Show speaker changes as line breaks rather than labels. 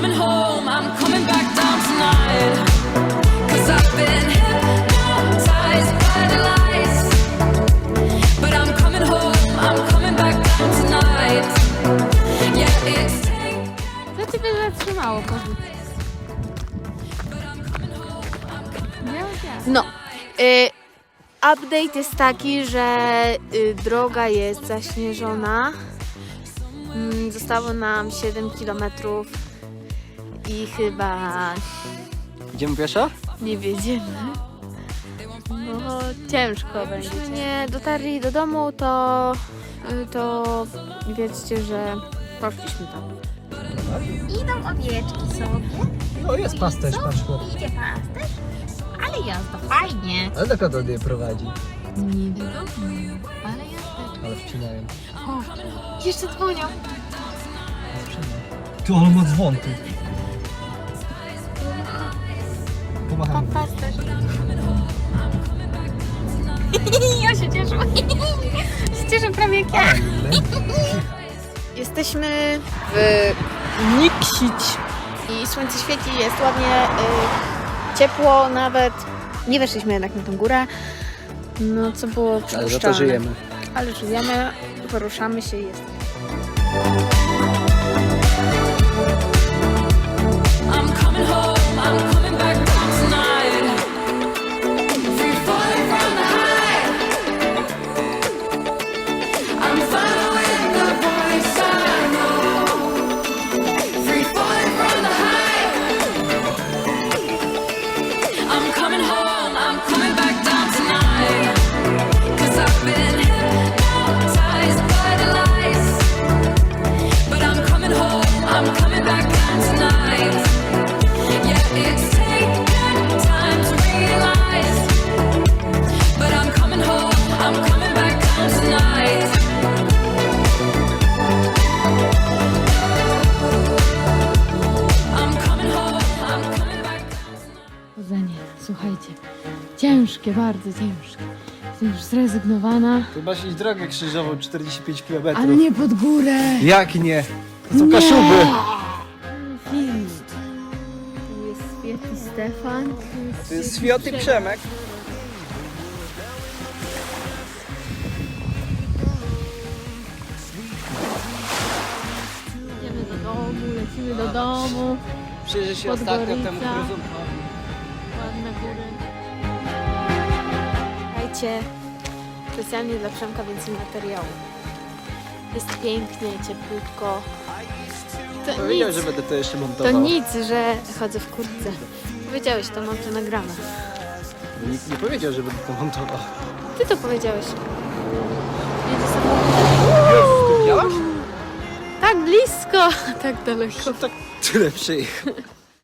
coming home, I'm coming back down tonight. Cause I've been hypnotized by the lights. But I'm coming home, I'm coming back down tonight. Yeah, it's.
Co ciebie zatrzymało, powiedz? No, y, update jest taki, że y, droga jest zaśnieżona. Mm, Zostało nam 7 km i chyba
Idziemy pieszo?
nie wiedziemy. No, ciężko będzie. Nie dotarli do domu, to, y, to wiedzcie, że poszliśmy tam.
Idą owieczki sobie,
No jest pasterz, patrz chłop.
idzie pasterz, ale jazda fajnie.
Ale dokąd on je prowadzi?
Nie wiadomo, ale jazda.
Ale wcinają.
Jeszcze dzwonią.
Tu ale ma dzwon tu. Pomachamy.
Pasterz.
Ja się cieszę. się cieszę prawie jak ja.
Jesteśmy w Niksić i słońce świeci, jest ładnie y, ciepło nawet. Nie weszliśmy jednak na tą górę, no co było
Ale za to
przypuszczalne.
żyjemy.
Ale żyjemy, poruszamy się i jest. Słuchajcie, ciężkie, bardzo ciężkie. Jestem już zrezygnowana,
Chyba iść drogę krzyżową 45 km.
ale nie pod górę.
Jak nie? To są kaszuby.
Film. Tu jest Święty Stefan.
To jest Święty Przemek.
Idziemy do domu, lecimy do domu.
Przyjrzy się
Podgorica.
ostatnio temu gruzom.
Ładne góry. Słuchajcie, specjalnie dla Przemka więcej materiału. Jest pięknie, cieplutko. To
Powiedział,
nic,
że będę to jeszcze
to
montował.
nic, że chodzę w kurtce. Powiedziałeś, to mam to nagrane.
Nikt nie powiedział, że będę to montował.
Ty to powiedziałeś. Jedzie samochód.
Widziałaś?
Tak blisko, tak daleko.
Tak tyle przyjechał.